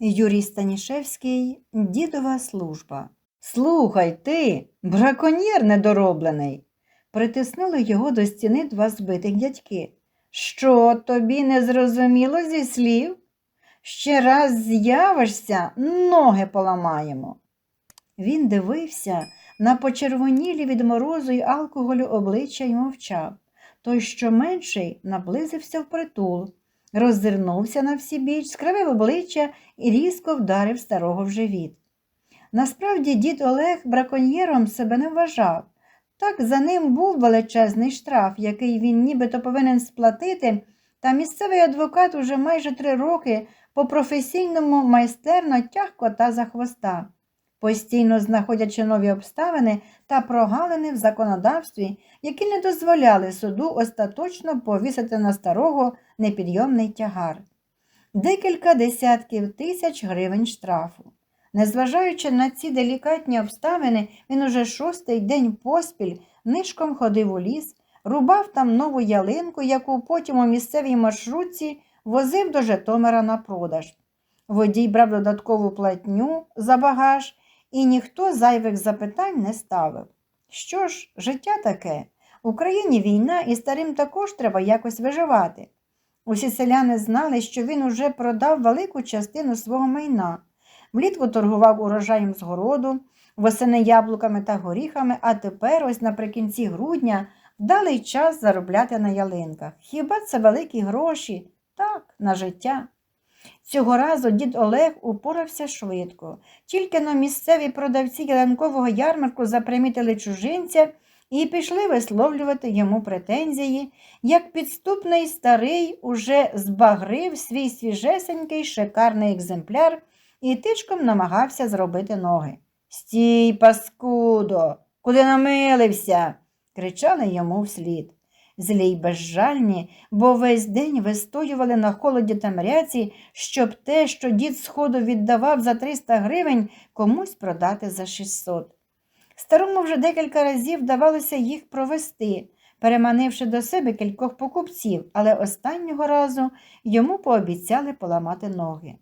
Юрій Станішевський, дідова служба. Слухай ти, браконьєр недороблений. Притиснули його до стіни два збитих дядьки. Що тобі не зрозуміло зі слів? Ще раз з'явишся, ноги поламаємо. Він дивився на почервонілі від морозу й алкоголю обличчя й мовчав. Той, що менший, наблизився впритул, роззирнувся на всі біч, скривив обличчя і різко вдарив старого в живіт. Насправді дід Олег браконьєром себе не вважав. Так за ним був величезний штраф, який він нібито повинен сплатити, та місцевий адвокат уже майже три роки по професійному майстерно тяг кота за хвоста, постійно знаходячи нові обставини та прогалини в законодавстві, які не дозволяли суду остаточно повісити на старого непідйомний тягар. Декілька десятків тисяч гривень штрафу. Незважаючи на ці делікатні обставини, він уже шостий день поспіль нишком ходив у ліс, рубав там нову ялинку, яку потім у місцевій маршрутці возив до Житомира на продаж. Водій брав додаткову платню за багаж, і ніхто зайвих запитань не ставив. Що ж, життя таке. В Україні війна, і старим також треба якось виживати. Усі селяни знали, що він уже продав велику частину свого майна. Влітку торгував урожаєм з городу, восени яблуками та горіхами, а тепер, ось наприкінці грудня, вдалий час заробляти на ялинках. Хіба це великі гроші? Так, на життя. Цього разу дід Олег упорався швидко. Тільки на місцеві продавці ялинкового ярмарку запримітили чужинця і пішли висловлювати йому претензії, як підступний старий уже збагрив свій свіжесенький шикарний екземпляр і тишком намагався зробити ноги. Стій, паскудо, куди намилився? кричали йому вслід. Злі й безжальні, бо весь день вистоювали на холоді та мряці, щоб те, що дід сходу віддавав за 300 гривень, комусь продати за 600. Старому вже декілька разів вдавалося їх провести, переманивши до себе кількох покупців, але останнього разу йому пообіцяли поламати ноги.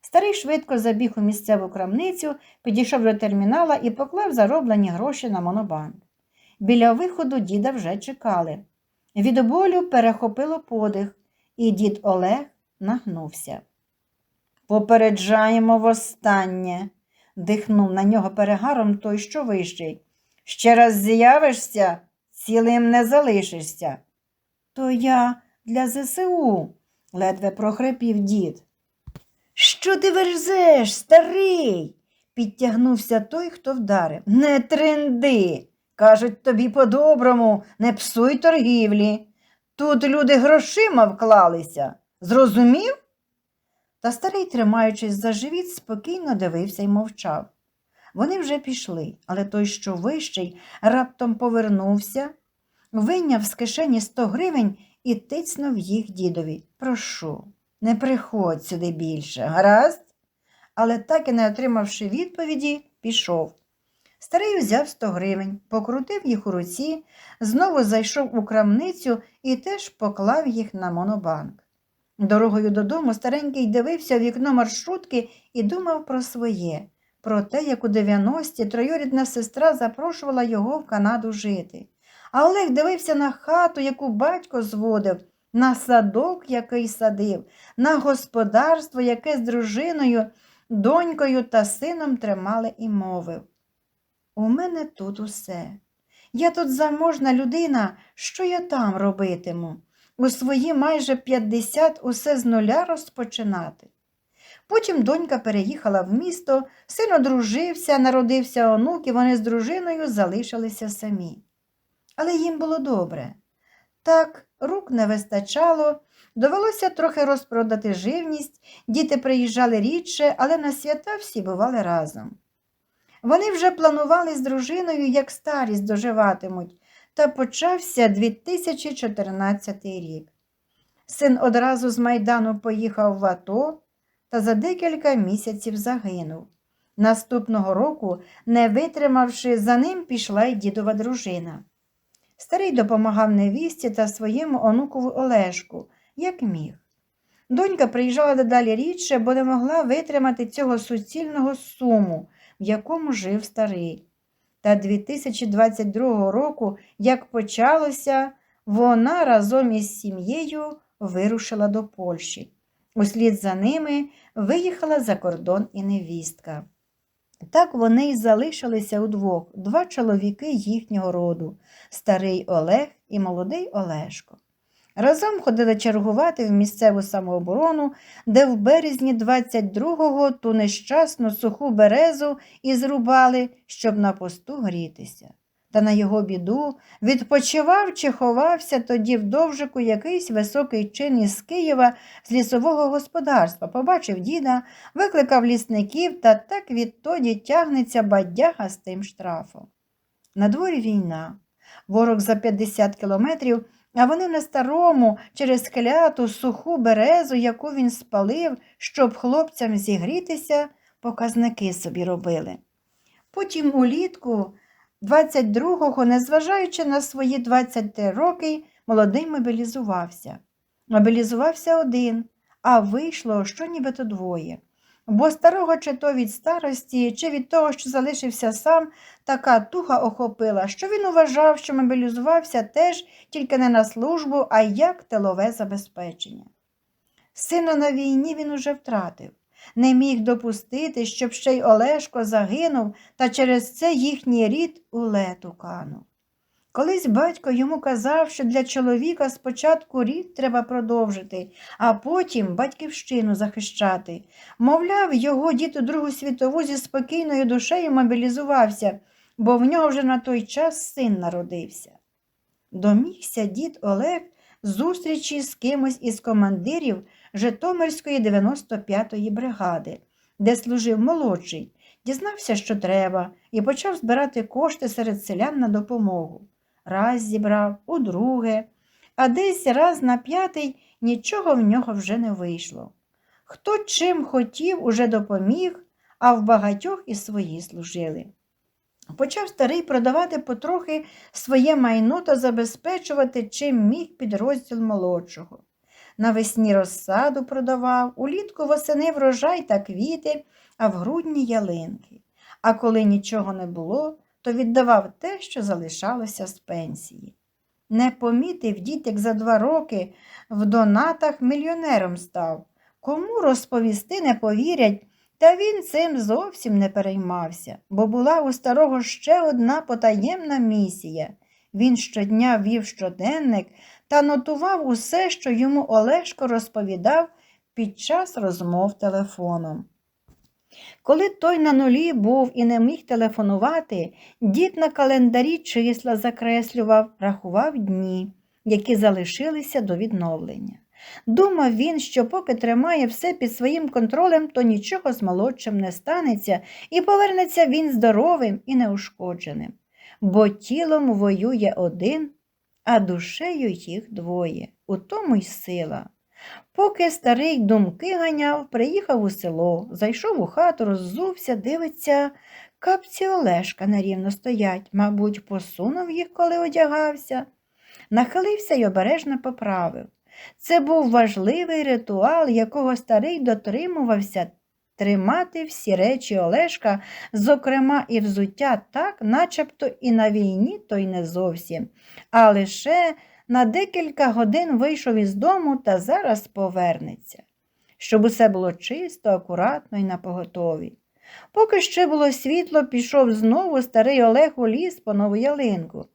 Старий швидко забіг у місцеву крамницю, підійшов до термінала і поклав зароблені гроші на монобанк. Біля виходу діда вже чекали. Від болю перехопило подих, і дід Олег нагнувся. Попереджаємо востаннє, дихнув на нього перегаром той, що вищий. Ще раз з'явишся, цілим не залишишся. То я для ЗСУ, ледве прохрипів дід. Що ти верзеш, старий? підтягнувся той, хто вдарив. Не тренди. Кажуть тобі по-доброму, не псуй торгівлі. Тут люди грошима вклалися. Зрозумів? Та старий, тримаючись за живіт, спокійно дивився й мовчав. Вони вже пішли, але той, що вищий, раптом повернувся, вийняв з кишені сто гривень і тицнув їх дідові. Прошу, не приходь сюди більше, гаразд? Але так і не отримавши відповіді, пішов. Старий взяв сто гривень, покрутив їх у руці, знову зайшов у крамницю і теж поклав їх на монобанк. Дорогою додому старенький дивився в вікно маршрутки і думав про своє, про те, як у 90-ті троюрідна сестра запрошувала його в Канаду жити. А Олег дивився на хату, яку батько зводив, на садок, який садив, на господарство, яке з дружиною, донькою та сином тримали і мовив. У мене тут усе. Я тут заможна людина, що я там робитиму? У свої майже 50 усе з нуля розпочинати. Потім донька переїхала в місто, син одружився, народився онук, і вони з дружиною залишилися самі. Але їм було добре. Так, рук не вистачало, довелося трохи розпродати живність, діти приїжджали рідше, але на свята всі бували разом. Вони вже планували з дружиною, як старість доживатимуть, та почався 2014 рік. Син одразу з Майдану поїхав в АТО та за декілька місяців загинув. Наступного року, не витримавши, за ним пішла й дідова дружина. Старий допомагав невісті та своєму онукову Олешку, як міг. Донька приїжджала дедалі рідше, бо не могла витримати цього суцільного суму, в якому жив старий. Та 2022 року, як почалося, вона разом із сім'єю вирушила до Польщі. Услід за ними виїхала за кордон і невістка. Так вони й залишилися удвох, два чоловіки їхнього роду старий Олег і молодий Олешко. Разом ходили чергувати в місцеву самооборону, де в березні 22-го ту нещасну суху березу і зрубали, щоб на посту грітися. Та на його біду відпочивав чи ховався тоді в довжику якийсь високий чин із Києва з лісового господарства, побачив діда, викликав лісників та так відтоді тягнеться бадяга з тим штрафом. На дворі війна. Ворог за 50 кілометрів, а вони на старому, через кляту суху березу, яку він спалив, щоб хлопцям зігрітися, показники собі робили. Потім улітку 22-го, незважаючи на свої 23 роки, молодий мобілізувався. Мобілізувався один, а вийшло, що нібито двоє. Бо старого чи то від старості, чи від того, що залишився сам, така туга охопила, що він вважав, що мобілізувався теж тільки не на службу, а як тилове забезпечення. Сина на війні він уже втратив, не міг допустити, щоб ще й Олешко загинув, та через це їхній рід у лету канув. Колись батько йому казав, що для чоловіка спочатку рід треба продовжити, а потім батьківщину захищати. Мовляв, його дід у Другу світову зі спокійною душею мобілізувався, бо в нього вже на той час син народився. Домігся дід Олег зустрічі з кимось із командирів Житомирської 95-ї бригади, де служив молодший, дізнався, що треба, і почав збирати кошти серед селян на допомогу. Раз зібрав, удруге, а десь раз на п'ятий нічого в нього вже не вийшло. Хто чим хотів, уже допоміг, а в багатьох і свої служили. Почав старий продавати потрохи своє майно та забезпечувати, чим міг підрозділ молодшого. Навесні розсаду продавав, улітку восени врожай та квіти, а в грудні ялинки. А коли нічого не було, то віддавав те, що залишалося з пенсії. Не помітив дітек за два роки в донатах мільйонером став. Кому розповісти не повірять, та він цим зовсім не переймався, бо була у старого ще одна потаємна місія. Він щодня вів щоденник та нотував усе, що йому Олешко розповідав під час розмов телефоном. Коли той на нулі був і не міг телефонувати, дід на календарі числа закреслював, рахував дні, які залишилися до відновлення. Думав він, що поки тримає все під своїм контролем, то нічого з молодшим не станеться, і повернеться він здоровим і неушкодженим, бо тілом воює один, а душею їх двоє. У тому й сила. Поки старий думки ганяв, приїхав у село, зайшов у хату, роззувся, дивиться, капці Олешка нерівно стоять, мабуть, посунув їх, коли одягався. Нахилився й обережно поправив. Це був важливий ритуал, якого старий дотримувався тримати всі речі Олешка, зокрема і взуття так, начебто і на війні, то й не зовсім, а лише на декілька годин вийшов із дому та зараз повернеться, щоб усе було чисто, акуратно і напоготові. Поки ще було світло, пішов знову старий Олег у ліс по нову ялинку.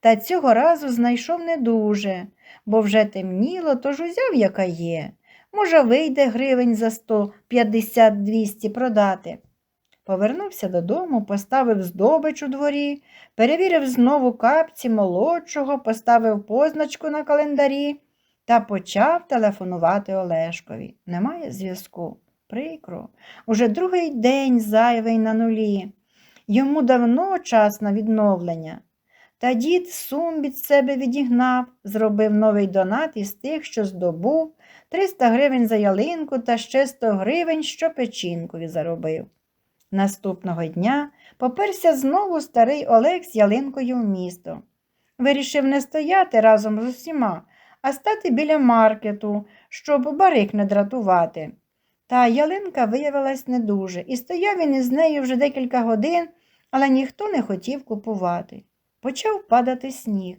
Та цього разу знайшов не дуже, бо вже темніло, тож узяв, яка є. Може, вийде гривень за 150-200 продати. Повернувся додому, поставив здобич у дворі, перевірив знову капці молодшого, поставив позначку на календарі та почав телефонувати Олешкові. Немає зв'язку. Прикро. Уже другий день зайвий на нулі. Йому давно час на відновлення. Та дід сум від себе відігнав, зробив новий донат із тих, що здобув, 300 гривень за ялинку та ще 100 гривень, що печінкові заробив. Наступного дня поперся знову старий Олег з ялинкою в місто. Вирішив не стояти разом з усіма, а стати біля маркету, щоб барик не дратувати. Та ялинка виявилась не дуже, і стояв він із нею вже декілька годин, але ніхто не хотів купувати. Почав падати сніг,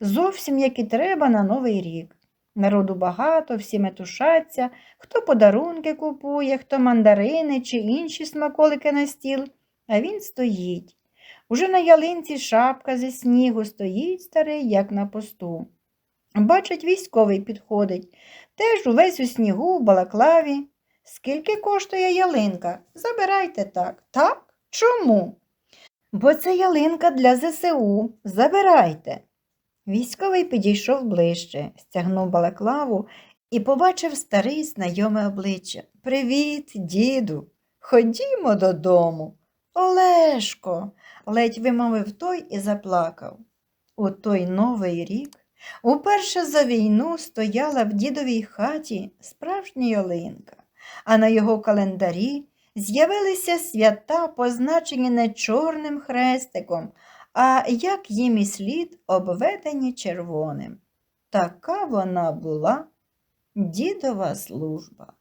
зовсім як і треба на Новий рік. Народу багато, всі метушаться, хто подарунки купує, хто мандарини чи інші смаколики на стіл, а він стоїть. Уже на ялинці шапка зі снігу стоїть старий, як на посту. Бачить, військовий підходить, теж увесь у снігу, в балаклаві. Скільки коштує ялинка? Забирайте так. Так? Чому? Бо це ялинка для ЗСУ. Забирайте. Військовий підійшов ближче, стягнув балаклаву і побачив старий знайоме обличчя. Привіт, діду. Ходімо додому. Олешко, ледь вимовив той і заплакав. У той новий рік уперше за війну стояла в дідовій хаті справжня ялинка, а на його календарі з'явилися свята, позначені не чорним хрестиком, а як їм і слід обведені червоним. Така вона була дідова служба.